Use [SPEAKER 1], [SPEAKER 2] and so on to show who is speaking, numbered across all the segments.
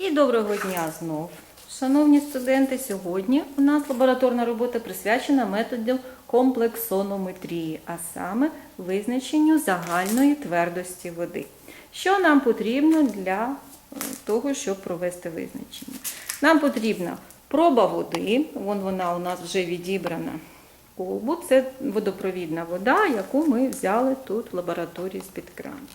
[SPEAKER 1] І доброго дня знов. Шановні студенти, сьогодні у нас лабораторна робота присвячена методу комплексонометрії, а саме визначенню загальної твердості води. Що нам потрібно для е, того, щоб провести визначення? Нам потрібна проба води, вон вона у нас вже відібрана колбу. Це водопровідна вода, яку ми взяли тут в лабораторії з-під крану.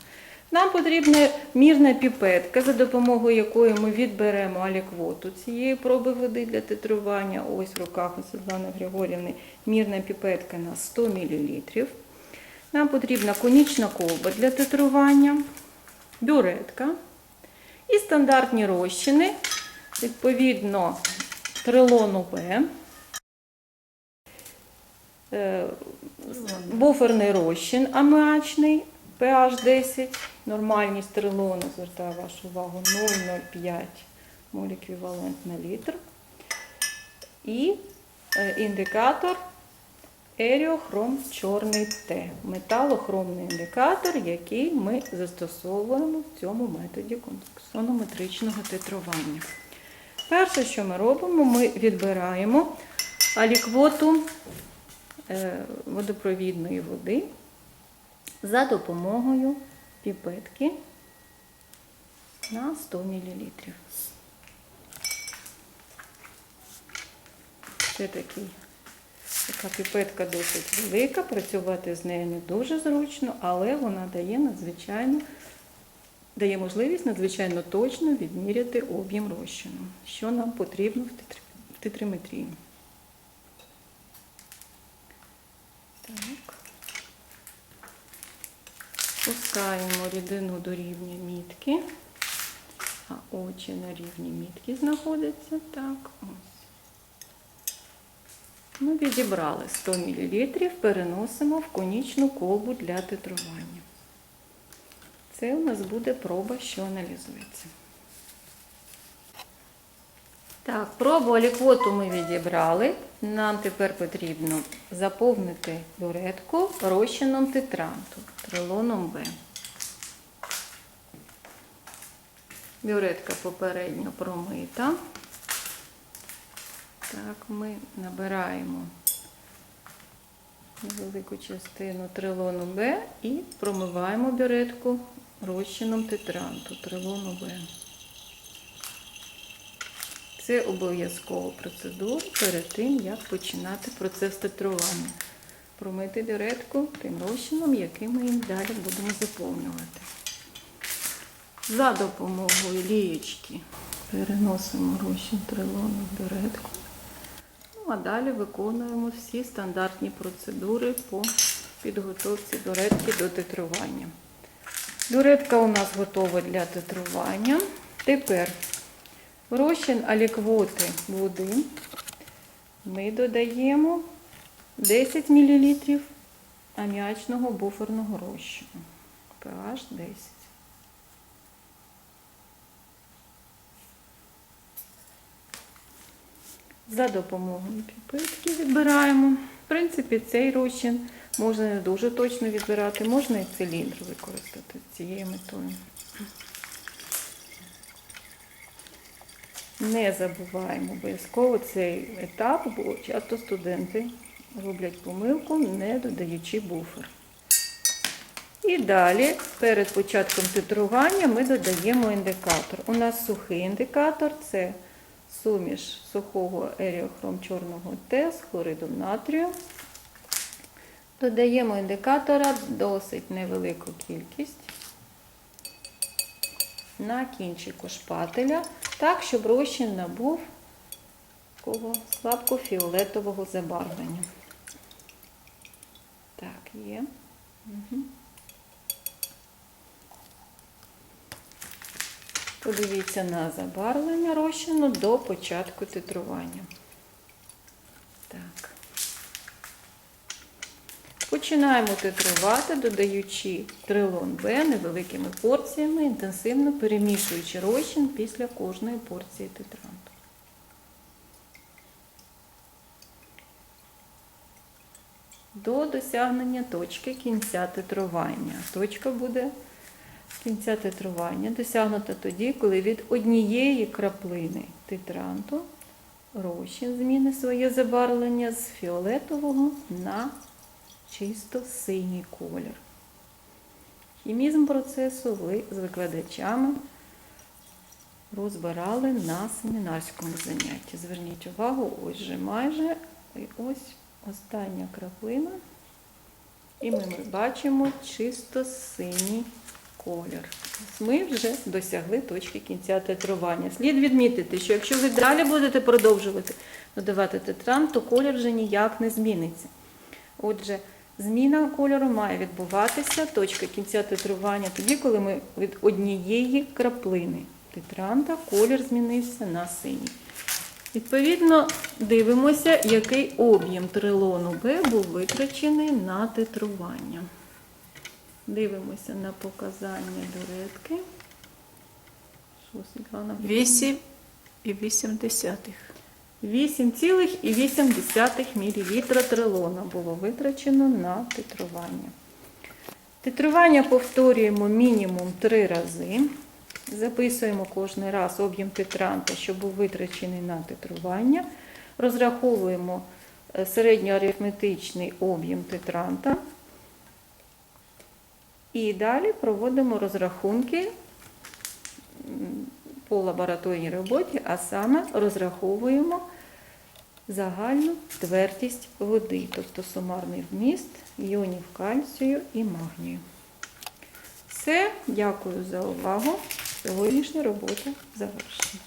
[SPEAKER 1] Нам потрібна мірна піпетка, за допомогою якої ми відберемо аліквоту цієї проби води для титрування. Ось в руках у Світлани Григорівни мірна піпетка на 100 мл. Нам потрібна конічна колба для титрування, бюретка і стандартні розчини, відповідно, трилону В, е, буферний розчин аміачний pH 10, нормальність трилону, звертаю вашу увагу, 0,05 моль еквівалент на літр. І е, індикатор еріохром чорний Т. Металохромний індикатор, який ми застосовуємо в цьому методі комплексонометричного титрування. Перше, що ми робимо, ми відбираємо аліквоту е, водопровідної води за допомогою піпетки на 100 мл. Це такий, така піпетка досить велика, працювати з нею не дуже зручно, але вона дає надзвичайно дає можливість надзвичайно точно відміряти об'єм розчину, що нам потрібно в титриметрії. Так. Спускаємо рідину до рівня мітки, а очі на рівні мітки знаходяться. Так, ось. Ми відібрали 100 мл, переносимо в конічну колбу для титрування. Це у нас буде проба, що аналізується. Так, пробу аліквоту ми відібрали. Нам тепер потрібно заповнити буретку розчином титранту, трилоном В. Бюретка попередньо промита. Так, ми набираємо невелику частину трилону Б і промиваємо бюретку розчином титранту, трилону Б. Це обов'язкова процедура перед тим, як починати процес титрування. Промити бюретку тим розчином, який ми їм далі будемо заповнювати. За допомогою лієчки переносимо розчин трилону в бюретку. Ну, а далі виконуємо всі стандартні процедури по підготовці бюретки до титрування. Бюретка у нас готова для титрування. Тепер розчин аліквоти води ми додаємо 10 мл аміачного буферного розчину. pH 10. За допомогою піпетки відбираємо. В принципі, цей розчин можна не дуже точно відбирати, можна і циліндр використати з цією метою. Не забуваємо обов'язково цей етап, бо часто студенти роблять помилку, не додаючи буфер. І далі, перед початком титрування, ми додаємо індикатор. У нас сухий індикатор це суміш сухого еріохром чорного Т з хлоридом натрію. Додаємо індикатора досить невелику кількість на кінчику шпателя, так, щоб розчин набув такого слабко-фіолетового забарвлення. Так, є. Угу. Подивіться на забарвлення розчину до початку титрування. Так. Починаємо титрувати, додаючи трилон Б невеликими порціями, інтенсивно перемішуючи розчин після кожної порції титранту. До досягнення точки кінця титрування. Точка буде кінця титрування досягнуто тоді, коли від однієї краплини титранту розчин зміни своє забарвлення з фіолетового на чисто синій колір. Хімізм процесу ви з викладачами розбирали на семінарському занятті. Зверніть увагу, ось же майже і ось остання краплина. І ми, бачимо чисто синій колір. Ми вже досягли точки кінця титрування. Слід відмітити, що якщо ви далі будете продовжувати додавати тетран, то колір вже ніяк не зміниться. Отже, Зміна кольору має відбуватися точка кінця титрування тоді, коли ми від однієї краплини титранта колір змінився на синій. Відповідно, дивимося, який об'єм трилону Б був витрачений на титрування. Дивимося на показання дуретки.
[SPEAKER 2] 8,8.
[SPEAKER 1] 8,8 мл трилона було витрачено на титрування. Титрування повторюємо мінімум 3 рази. Записуємо кожен раз об'єм титранта, що був витрачений на титрування. Розраховуємо е, середньоарифметичний об'єм титранта. І далі проводимо розрахунки по лабораторній роботі, а саме розраховуємо загальну твердість води, тобто сумарний вміст іонів кальцію і магнію. Все, дякую за увагу. Сьогоднішня робота завершена.